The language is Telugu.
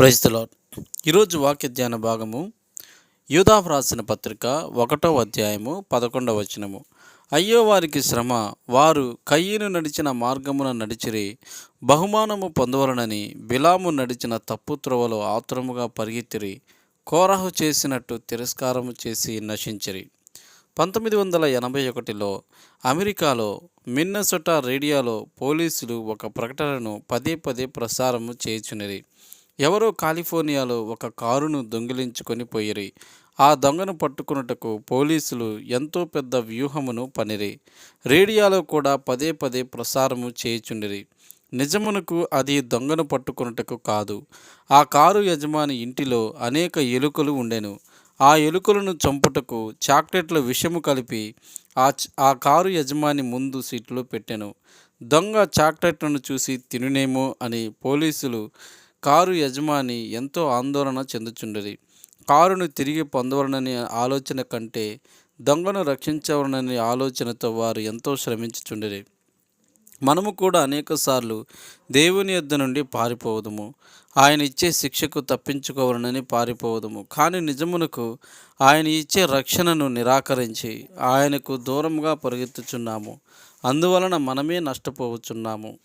ప్రైజ్లో ఈరోజు వాక్య ధ్యాన భాగము యూదాఫ్ రాసిన పత్రిక ఒకటో అధ్యాయము పదకొండవ వచనము. అయ్యో వారికి శ్రమ వారు కయ్యను నడిచిన మార్గమున నడిచిరి బహుమానము పొందవలనని బిలాము నడిచిన తప్పు త్రోవలో ఆతురముగా పరిగెత్తిరి కోరహు చేసినట్టు తిరస్కారము చేసి నశించిరి. పంతొమ్మిది వందల ఎనభై ఒకటిలో అమెరికాలో మిన్నసొటా రేడియోలో పోలీసులు ఒక ప్రకటనను పదే పదే ప్రసారము చేయుచునిరి ఎవరో కాలిఫోర్నియాలో ఒక కారును దొంగిలించుకొని పోయిరి. ఆ దొంగను పట్టుకున్నటకు పోలీసులు ఎంతో పెద్ద వ్యూహమును పనిరి. రేడియోలో కూడా పదే పదే ప్రసారము చేయుచుండిరి. నిజమునకు అది దొంగను పట్టుకున్నటకు కాదు. ఆ కారు యజమాని ఇంటిలో అనేక ఎలుకలు ఉండెను. ఆ ఎలుకలను చంపుటకు చాక్లెట్ల విషము కలిపి ఆ ఆ కారు యజమాని ముందు సీట్లో పెట్టెను. దొంగ చాక్లెట్లను చూసి తినునేమో అని పోలీసులు కారు యజమాని ఎంతో ఆందోళన చెందుచుండరి కారును తిరిగి పొందవలనని ఆలోచన కంటే దొంగను రక్షించవలనని ఆలోచనతో వారు ఎంతో శ్రమించుచుండిరి మనము కూడా అనేకసార్లు దేవుని యొద్ద నుండి పారిపోవదుము. ఆయన ఇచ్చే శిక్షకు తప్పించుకోవాలని పారిపోవదుము. కానీ నిజమునకు ఆయన ఇచ్చే రక్షణను నిరాకరించి ఆయనకు దూరంగా పరిగెత్తుచున్నాము. అందువలన మనమే నష్టపోవచ్చున్నాము.